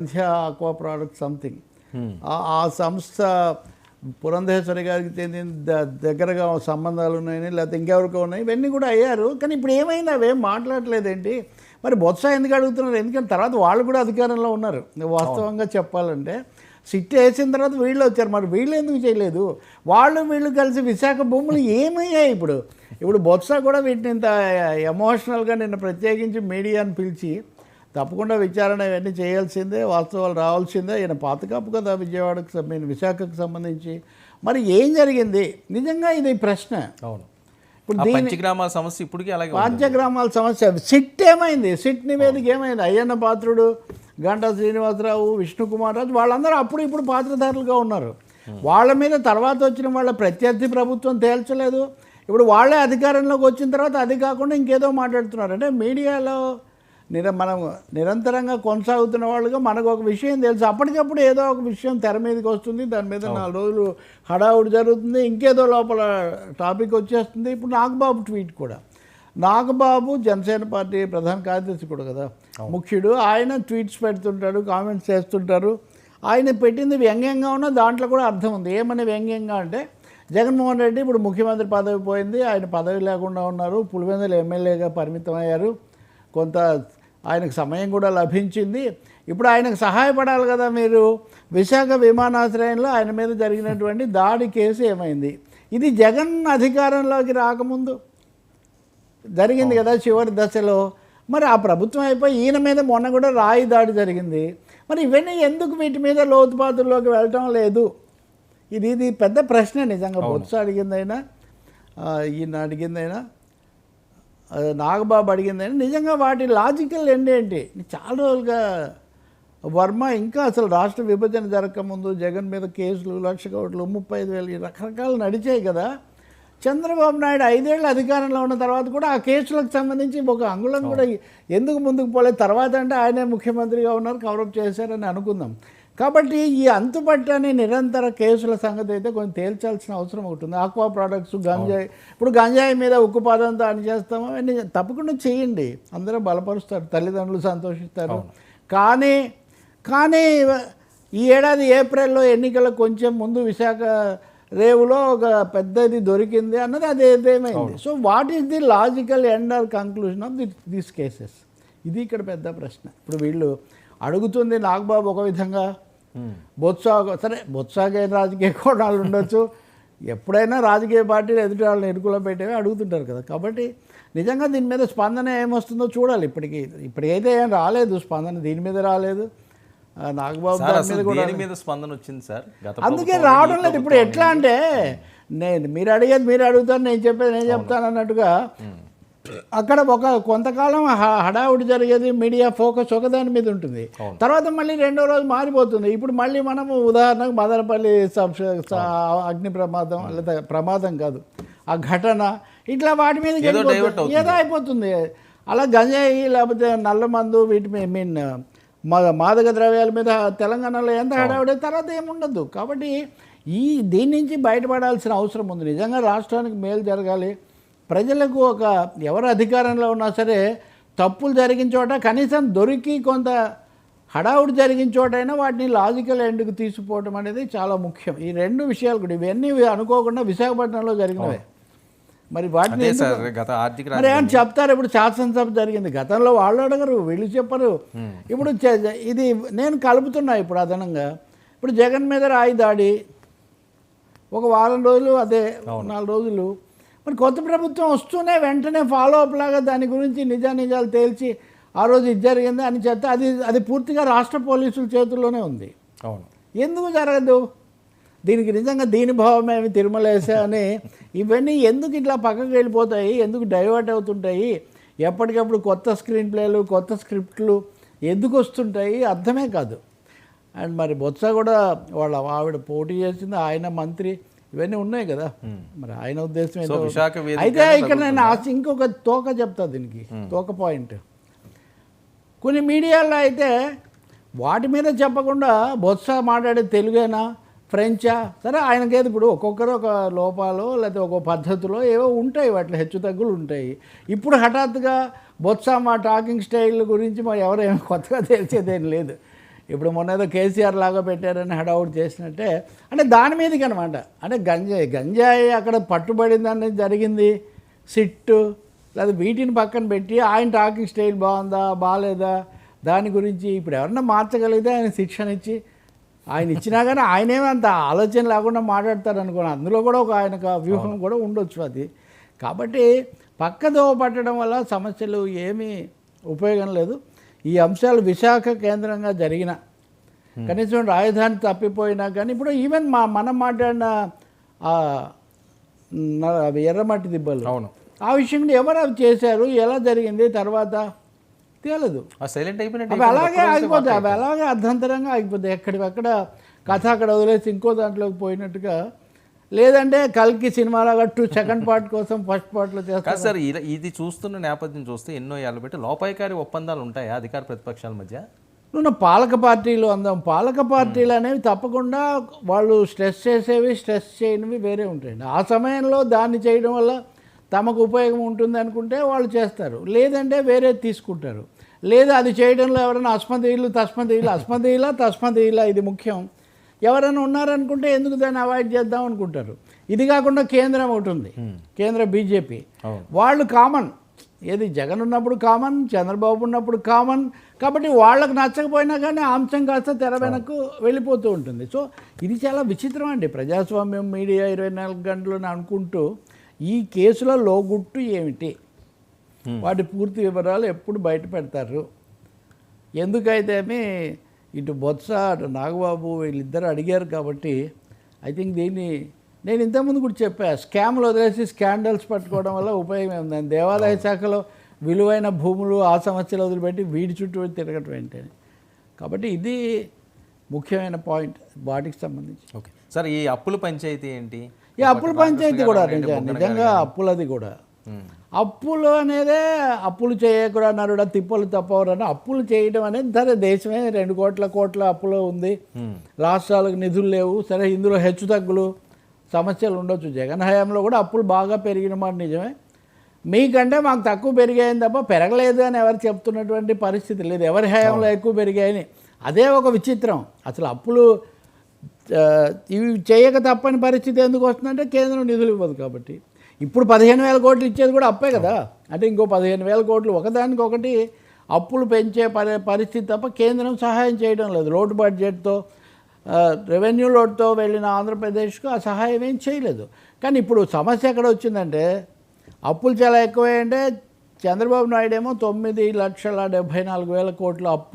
సంధ్య aqua product something. ఆ సంస్థ పురంధేశ్వరి గారికి చెందిన దగ్గరగా సంబంధాలు ఉన్నాయని లేకపోతే ఇంకెవరికో ఉన్నాయి ఇవన్నీ కూడా అయ్యారు. కానీ ఇప్పుడు ఏమైంది అవేం మాట్లాడలేదేంటి? మరి బొత్స ఎందుకు అడుగుతున్నారు? ఎందుకంటే తర్వాత వాళ్ళు కూడా అధికారంలో ఉన్నారు. వాస్తవంగా చెప్పాలంటే సిట్ వేసిన తర్వాత వీళ్ళు వచ్చారు. మరి వీళ్ళు ఎందుకు చేయలేదు? వాళ్ళు వీళ్ళు కలిసి విశాఖ భూములు ఏమయ్యాయి ఇప్పుడు? ఇప్పుడు బొత్స కూడా వీటిని ఇంత ఎమోషనల్గా నిన్న ప్రత్యేకించి మీడియాని పిలిచి తప్పకుండా విచారణ ఇవన్నీ చేయాల్సిందే వాస్తవాలు రావాల్సిందే. ఈయన పాతకాపు కదా విజయవాడకు సం- మీన్ విశాఖకు సంబంధించి. మరి ఏం జరిగింది? నిజంగా ఇది ప్రశ్న. అవును. ఇప్పుడు పంచగ్రామాల సమస్య ఇప్పటికీ అలాగే ఉంది. పాఠ్యగ్రామాల సమస్య. సిట్ ఏమైంది? సిట్ నివేదిక ఏమైంది? అయ్యన్న పాత్రుడు గంటా శ్రీనివాసరావు విష్ణుకుమార్ రాజు వాళ్ళందరూ అప్పుడు ఇప్పుడు పాత్రధారులుగా ఉన్నారు. వాళ్ళ మీద తర్వాత వచ్చిన వాళ్ళ ప్రత్యర్థి ప్రభుత్వం తేల్చలేదు. ఇప్పుడు వాళ్ళే అధికారంలోకి వచ్చిన తర్వాత అది కాకుండా ఇంకేదో మాట్లాడుతున్నారు. అంటే మీడియాలో నిర మనం నిరంతరంగా కొనసాగుతున్న వాళ్ళుగా మనకు ఒక విషయం తెలుసు. అప్పటికప్పుడు ఏదో ఒక విషయం తెర మీదకి వస్తుంది దాని మీద నాలుగు రోజులు హడావుడి జరుగుతుంది ఇంకేదో లోపల టాపిక్ వచ్చేస్తుంది. ఇప్పుడు నాగబాబు ట్వీట్ కూడా. నాగబాబు జనసేన పార్టీ ప్రధాన కార్యదర్శి కూడా కదా. ముఖ్యుడు. ఆయన ట్వీట్స్ పెడుతుంటాడు కామెంట్స్ చేస్తుంటారు. ఆయన పెట్టింది వ్యంగ్యంగా ఉన్న దాంట్లో కూడా అర్థం ఉంది. ఏమని వ్యంగ్యంగా అంటే జగన్మోహన్ రెడ్డి ఇప్పుడు ముఖ్యమంత్రి పదవి పోయింది. ఆయన పదవి లేకుండా ఉన్నారు. పులివెందులు ఎమ్మెల్యేగా పరిమితం అయ్యారు కొంత ఆయనకు సమయం కూడా లభించింది. ఇప్పుడు ఆయనకు సహాయపడాలి కదా మీరు. విశాఖ విమానాశ్రయంలో ఆయన మీద జరిగినటువంటి దాడి కేసు ఏమైంది? ఇది జగన్ అధికారంలోకి రాకముందు జరిగింది కదా చివరి దశలో. మరి ఆ ప్రభుత్వం అయిపోయి ఈయన మీద మొన్న కూడా రాయి దాడి జరిగింది. మరి ఇవన్నీ ఎందుకు వీటి మీద లోతుపాతుల్లోకి వెళ్ళటం లేదు? ఇది ఇది పెద్ద ప్రశ్న నిజంగా. బొత్స అడిగిందైనా ఈయన అడిగిందైనా నాగబాబు అడిగిందైనా నిజంగా వాటి లాజికల్ ఎండ్ ఏంటి చాలా రోజులుగా వర్మ ఇంకా అసలు రాష్ట్ర విభజన జరగకముందు జగన్ మీద కేసులు లక్ష కోట్లు ముప్పై ఐదు వేలు రకరకాలు నడిచాయి కదా. చంద్రబాబు నాయుడు ఐదేళ్ళు అధికారంలో ఉన్న తర్వాత కూడా ఆ కేసులకు సంబంధించి ఒక అంగుళం కూడా ఎందుకు ముందుకు పోలేదు? తర్వాత అంటే ఆయనే ముఖ్యమంత్రిగా ఉన్నారు కవరప్ చేశారని అనుకుందాం. కాబట్టి ఈ అంతుపట్టని నిరంతర కేసుల సంగతి అయితే కొంచెం తేల్చాల్సిన అవసరం ఒకటి ఉంది. ఆక్వా ప్రోడక్ట్స్ గంజాయి ఇప్పుడు గంజాయి మీద ఉక్కుపాదంతో అని చేస్తాము. అవన్నీ తప్పకుండా చేయండి. అందరూ బలపరుస్తారు. తల్లిదండ్రులు సంతోషిస్తారు. కానీ కానీ ఈ ఏడాది ఏప్రిల్లో ఎన్నికలకు కొంచెం ముందు విశాఖ రేవులో ఒక పెద్దది దొరికింది అన్నది అది ఏదేమైంది so what is the logical end or conclusion of the these cases ఇది ఇక్కడ పెద్ద ప్రశ్న. ఇప్పుడు వీళ్ళు అడుగుతుంది నాగబాబు ఒక విధంగా బొత్స ఒక- సరే బొత్సాగే రాజకీయ కోణాలు ఉండొచ్చు. ఎప్పుడైనా రాజకీయ పార్టీలు ఎదుటి వాళ్ళని ఎరుకులో పెట్టేవి అడుగుతుంటారు కదా. కాబట్టి నిజంగా దీని మీద స్పందన ఏమొస్తుందో చూడాలి. ఇప్పటికి ఇప్పటికైతే ఏం రాలేదు. స్పందన దీని మీద రాలేదు. నాగబాబు మీద కూడా దేని మీద స్పందన వచ్చింది సార్? అందుకే రావడం లేదు. ఇప్పుడు ఎట్లా అంటే నేను మీరు అడిగేది మీరు అడుగుతారు నేను చెప్పేది నేను చెప్తాను అన్నట్టుగా అక్కడ ఒక కొంతకాలం హడావుడి జరిగేది మీడియా ఫోకస్ ఒకదాని మీద ఉంటుంది. తర్వాత మళ్ళీ రెండో రోజు మారిపోతుంది. ఇప్పుడు మళ్ళీ మనము ఉదాహరణకు మదనపల్లి అగ్ని ప్రమాదం లేదా ప్రమాదం కాదు ఆ ఘటన ఇట్లా వాటి మీద ఏదో అయిపోతుంది. అలా గంజాయి లేకపోతే నల్ల మందు వీటి మీద మీన్ మాదక ద్రవ్యాల మీద తెలంగాణలో ఎంత హడావుడే తర్వాత ఏముండదు కాబట్టి ఈ దీని నుంచి బయటపడాల్సిన అవసరం ఉంది. నిజంగా రాష్ట్రానికి మేలు జరగాలి. ప్రజలకు ఒక ఎవరు అధికారంలో ఉన్నా సరే తప్పులు జరిగిన చోట కనీసం దొరికి కొంత హడావుడి జరిగిన చోటైనా వాటిని లాజికల్ ఎండ్కి తీసుకుపోవటం అనేది చాలా ముఖ్యం. ఈ రెండు విషయాలు కూడా ఇవన్నీ అనుకోకుండా విశాఖపట్నంలో జరిగినవే. మరి వాటిని గత ఆర్థిక మరి ఏమని చెప్తారు? ఇప్పుడు శాసనసభ జరిగింది. గతంలో వాళ్ళు అడగరు వీళ్ళు చెప్పరు. ఇప్పుడు ఇది నేను కలుపుతున్నా ఇప్పుడు అదనంగా. ఇప్పుడు జగన్ మీద రాయి దాడి ఒక వారం రోజులు అదే నాలుగు రోజులు మరి కొత్త ప్రభుత్వం వస్తూనే వెంటనే ఫాలో అప్ లాగా దాని గురించి నిజానిజాలు తేల్చి ఆ రోజు ఇది జరిగింది అని చెప్తే అది అది పూర్తిగా రాష్ట్ర పోలీసుల చేతుల్లోనే ఉంది. అవును. ఎందుకు జరగదు? దీనికి నిజంగా దీని భావమేమి తిరుమలేసా అని ఇవన్నీ ఎందుకు ఇట్లా పక్కకు వెళ్ళిపోతాయి? ఎందుకు డైవర్ట్ అవుతుంటాయి? ఎప్పటికప్పుడు కొత్త స్క్రీన్ ప్లేలు కొత్త స్క్రిప్ట్లు ఎందుకు వస్తుంటాయి? అర్థమే కాదు. అండ్ మరి బొత్స కూడా వాళ్ళ ఆవిడ పోటీ చేసింది. ఆయన మంత్రి ఇవన్నీ ఉన్నాయి కదా. మరి ఆయన ఉద్దేశం అయితే ఇక్కడ నేను ఆశ ఇంకొక తోక చెప్తా దీనికి. తోక పాయింట్ కొన్ని మీడియాలో అయితే వాటి మీద చెప్పకుండా బొత్స మాట్లాడే తెలుగేనా ఫ్రెంచా? సరే ఆయనకేది ఇప్పుడు ఒక్కొక్కరు ఒక లోపాలు లేకపోతే ఒక పద్ధతిలో ఏవో ఉంటాయి వాటిలో హెచ్చు తగ్గులు ఉంటాయి. ఇప్పుడు హఠాత్తుగా బొత్స మా టాకింగ్ స్టైల్ గురించి మరి ఎవరేమో కొత్తగా తెలిసేదేం లేదు. ఇప్పుడు మొన్న ఏదో కేసీఆర్ లాగా పెట్టారని హడావుడ్ చేసినట్టే అంటే దాని మీదకి అనమాట అంటే గంజాయి గంజాయి అక్కడ పట్టుబడిందని జరిగింది. సిట్టు లేదా వీటిని పక్కన పెట్టి ఆయన టాకింగ్ స్టైల్ బాగుందా బాగాలేదా దాని గురించి ఇప్పుడు ఎవరన్నా మార్చగలిగితే ఆయన శిక్షణ ఇచ్చి ఆయన ఇచ్చినా కానీ ఆయనేమో అంత ఆలోచన లేకుండా మాట్లాడతారు అనుకోండి అందులో కూడా ఒక ఆయన వ్యూహం కూడా ఉండొచ్చు అది. కాబట్టి పక్కదోవ పట్టడం వల్ల సమస్యలు ఏమీ ఉపయోగం లేదు. ఈ అంశాలు విశాఖ కేంద్రంగా జరిగిన కనీసం రాజధాని తప్పిపోయినా కానీ ఇప్పుడు ఈవెన్ మా మనం మాట్లాడిన ఎర్రమట్టి దిబ్బలు. అవును. ఆ విషయం కూడా ఎవరు అవి చేశారు? ఎలా జరిగింది? తర్వాత తేలదు. సైలెంట్ అయిపోయినట్టు అవి అలాగే ఆగిపోతాయి. అవి అలాగే అర్ధంతరంగా ఆగిపోతాయి. ఎక్కడికక్కడ కథ అక్కడ వదిలేసి ఇంకో దాంట్లోకి పోయినట్టుగా లేదంటే కల్కి సినిమాలాగా టూ సెకండ్ పార్ట్ కోసం ఫస్ట్ పార్ట్లో చేస్తారు? సార్ ఇలా- ఇది చూస్తున్న నేపథ్యం చూస్తే ఎన్నో ఏళ్ళు పెట్టి లోపాయికారి ఒప్పందాలు ఉంటాయా అధికార ప్రతిపక్షాల మధ్య? నువ్వు పాలక పార్టీలు అందాం. పాలక పార్టీలు అనేవి తప్పకుండా వాళ్ళు స్ట్రెస్ చేసేవి స్ట్రెస్ చేయనివి వేరే ఉంటాయండి. ఆ సమయంలో దాన్ని చేయడం వల్ల తమకు ఉపయోగం ఉంటుంది అనుకుంటే వాళ్ళు చేస్తారు. లేదంటే వేరే తీసుకుంటారు. లేదా అది చేయడంలో ఎవరైనా అస్మదీయులు తస్మదీయులు అస్మదీయులా తస్మదీయులా ఇది ముఖ్యం. ఎవరైనా ఉన్నారనుకుంటే ఎందుకు దాన్ని అవాయిడ్ చేద్దాం అనుకుంటారు? ఇది కాకుండా కేంద్రం ఒకటి ఉంది. కేంద్ర బీజేపీ. వాళ్ళు కామన్ ఏది జగన్ ఉన్నప్పుడు కామన్ చంద్రబాబు ఉన్నప్పుడు కామన్ కాబట్టి వాళ్ళకు నచ్చకపోయినా కానీ అంశం కాస్త తెర వెనక్కు వెళ్ళిపోతూ ఉంటుంది. సో ఇది చాలా విచిత్రం అండి. ప్రజాస్వామ్యం మీడియా ఇరవై నాలుగు గంటలు అని అనుకుంటూ ఈ కేసులో లోగుట్టు ఏమిటి? వాటి పూర్తి వివరాలు ఎప్పుడు బయట పెడతారు? ఎందుకైతేమి ఇటు బొత్స అటు నాగబాబు వీళ్ళిద్దరు అడిగారు కాబట్టి ఐ థింక్ దీన్ని నేను ఇంతకుముందు కూడా చెప్పా స్కామ్లు వదిలేసి స్కాండల్స్ పట్టుకోవడం వల్ల ఉపయోగం ఏముందని దేవాదాయ శాఖలో విలువైన భూములు ఆ సమస్యలు వదిలిపెట్టి వీడి చుట్టూ తిరగటం ఏంటని కాబట్టి ఇది ముఖ్యమైన పాయింట్ వాటికి సంబంధించి. ఓకే. సార్ ఈ అప్పుల పంచాయతీ ఏంటి? ఈ అప్పుల పంచాయతీ కూడా నిజంగా అప్పులది కూడా. అప్పులు అనేదే అప్పులు చేయకూడదు అన్నాడు తిప్పలు తప్పవరు అని అప్పులు చేయడం అనేది సరే దేశమే రెండు కోట్ల కోట్ల అప్పులో ఉంది. రాష్ట్రాలకు నిధులు లేవు. సరే ఇందులో హెచ్చు తగ్గులు సమస్యలు ఉండొచ్చు. జగన్ హయాంలో కూడా అప్పులు బాగా పెరిగిన మాట నిజమే. మీకంటే మాకు తక్కువ పెరిగాయని తప్ప పెరగలేదు అని ఎవరు చెప్తున్నటువంటి పరిస్థితి లేదు. ఎవరి హయాంలో ఎక్కువ పెరిగాయని. అదే ఒక విచిత్రం. అసలు అప్పులు ఇవి చేయక తప్పని పరిస్థితి ఎందుకు వస్తుందంటే కేంద్రం నిధులు ఇవ్వదు కాబట్టి. ఇప్పుడు పదిహేను వేల కోట్లు ఇచ్చేది కూడా అప్పే కదా. అంటే ఇంకో పదిహేను వేల కోట్లు ఒకదానికొకటి అప్పులు పెంచే పరి పరిస్థితి తప్ప కేంద్రం సహాయం చేయడం లేదు. లోటు బడ్జెట్తో రెవెన్యూ లోటుతో వెళ్ళిన ఆంధ్రప్రదేశ్కు ఆ సహాయం ఏం చేయలేదు. కానీ ఇప్పుడు సమస్య ఎక్కడ వచ్చిందంటే అప్పులు చాలా ఎక్కువ అంటే చంద్రబాబు నాయుడు ఏమో తొమ్మిది లక్షల డెబ్భై నాలుగు వేల కోట్ల అప్పు